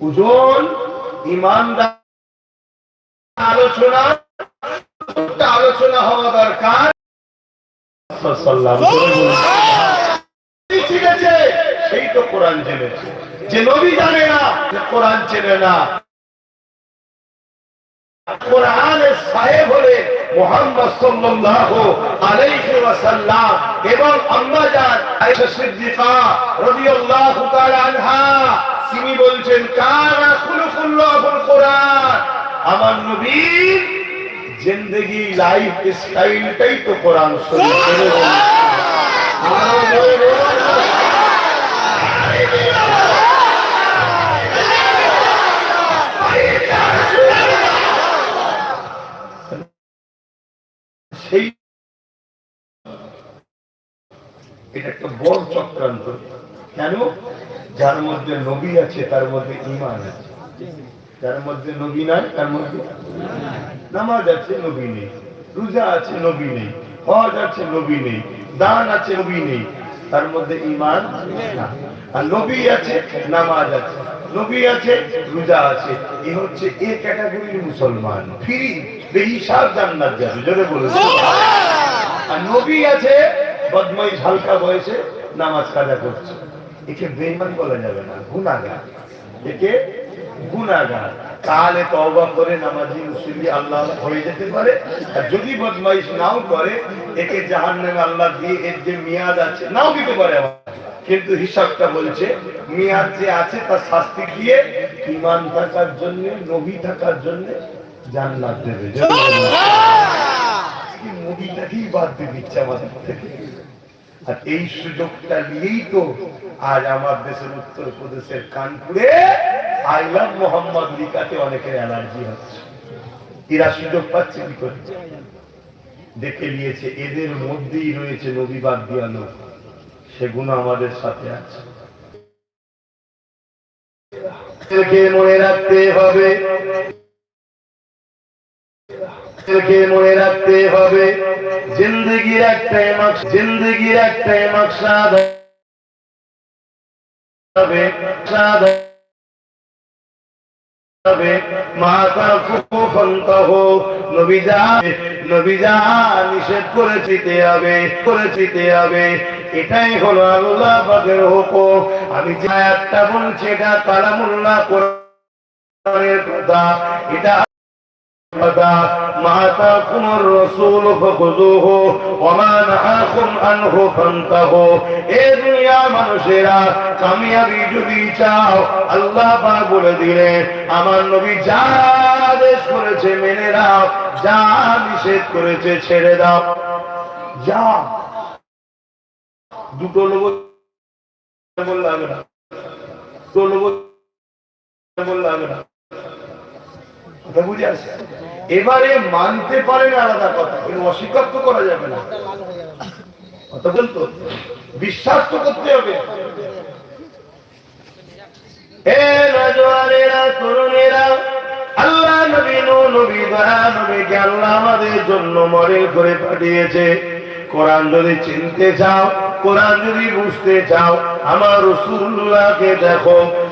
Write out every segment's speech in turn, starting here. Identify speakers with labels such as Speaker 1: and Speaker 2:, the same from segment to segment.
Speaker 1: ওজন ইমানদার আলোচনা আলোচনা হওয়া দরকার। সেই তো কোরআন জেনেছে যে নবী জানে না কোরআন চেনে না। কোরআনের সাহেব হলে মোহাম্মদ সাল্লাল্লাহু আলাইহি ওয়াসাল্লাম এবং আম্মা জান আয়েশা সিদ্দিকা রাদিয়াল্লাহু তাআলা আনহা তিনি বলছেন কানা খুলুকুল্লাহুল কোরআন? আমার নবী জিন্দেগি লাইফ স্টাইলটাই তো কোরআন শরীফ। সেই একটা বড় চক্রান্ত। কেন? যার মধ্যে নবী আছে, তার মধ্যে ইমান আছে। যার মধ্যে নবী নাই, তার মধ্যে নামাজ আছে, নবী নেই। রোজা আছে, নবী নেই। হজ আছে, নবী নেই। দান আছে, নবী নেই। তার মধ্যে ইমান আর নবী আছে, নামাজ আছে। নবী আছে, রোজা আছে। এ হচ্ছে এ ক্যাটাগরির মুসলমান। ফ্রি বেহিসাব জান্নাত যাবে জোরে আর নবী আছে হালকা বয়সে নামাজ কাজা করছে। একে বেইমান বলা যাবে না একে তাহলে তওবা করে নামাজি মুসলিম আল্লাহ হয়ে যেতে পারে। আর যদি বদমাইশ নাও করে একে জাহান্নামে আল্লাহ দিয়ে এর যে মেয়াদ আছে নাও দিতে পারে আবার। কিন্তু হিসাবটা বলছে মেয়াদ যে আছে তার শাস্তি দিয়ে ইমান থাকার জন্য নবী থাকার জন্য জান্নাত দেবে। আজকে বাদ দিয়ে দিচ্ছে আমাদের আর এই সুযোগটা নিয়েই তো আজ আমার দেশের উত্তর প্রদেশের কানপুরে আই লাভ মোহাম্মদ লিখাতে অনেকের অ্যালার্জি হচ্ছে। এরা সুযোগ পাচ্ছে কি করে? দেখে নিয়েছে এদের মধ্যেই রয়েছে নবী বাদ দিয়া লোক। সেগুলো আমাদের সাথে আছে। মনে রাখতে হবে এদেরকে মনে রাখতে হবে, জিন্দগির একটাই জিন্দগির একটাই মাকসাদ এটাই হলো আল্লাহ হুকুম। আমি যে একটা বলছি, এটা কালামুল্লাহ কোরআনের কথা। এটা কামিয়াবি যদি চাও, আল্লাহ বলে দিলেন আমার নবী যা আদেশ করেছে মেনে নাও, যা নিষেধ করেছে ছেড়ে দাও। যা। দুটো লোক বললে হবে না। লোক বললে হবে না। কথা বুঝে আসে? এবারে মানতে পারেন আলাদা কথা অস্বীকার তো করা যাবে না। কথা বলতো? বিশ্বাস তো করতে হবে। চিনতে চাও যদি বুঝতে চাও, আমার দেখো।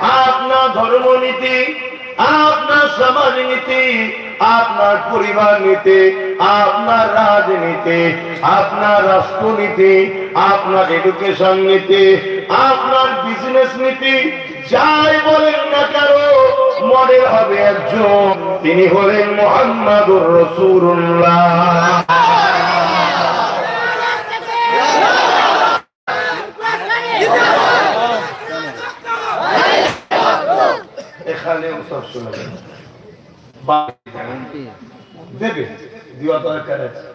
Speaker 1: আপনার ধর্মনীতি, আপনার সমাজ নীতি আপনার পরিবার নীতি আপনার রাজনীতি, আপনার রাষ্ট্রনীতি, আপনার এডুকেশন নীতি আপনার বিজনেস নীতি যাই বলেন না কেন, মডেল হবে একজন। তিনি হলেন মোহাম্মদুর রসুল্লাহ সব শোনা যাবে বা- দেবে। দিওয়া দরকার আছে।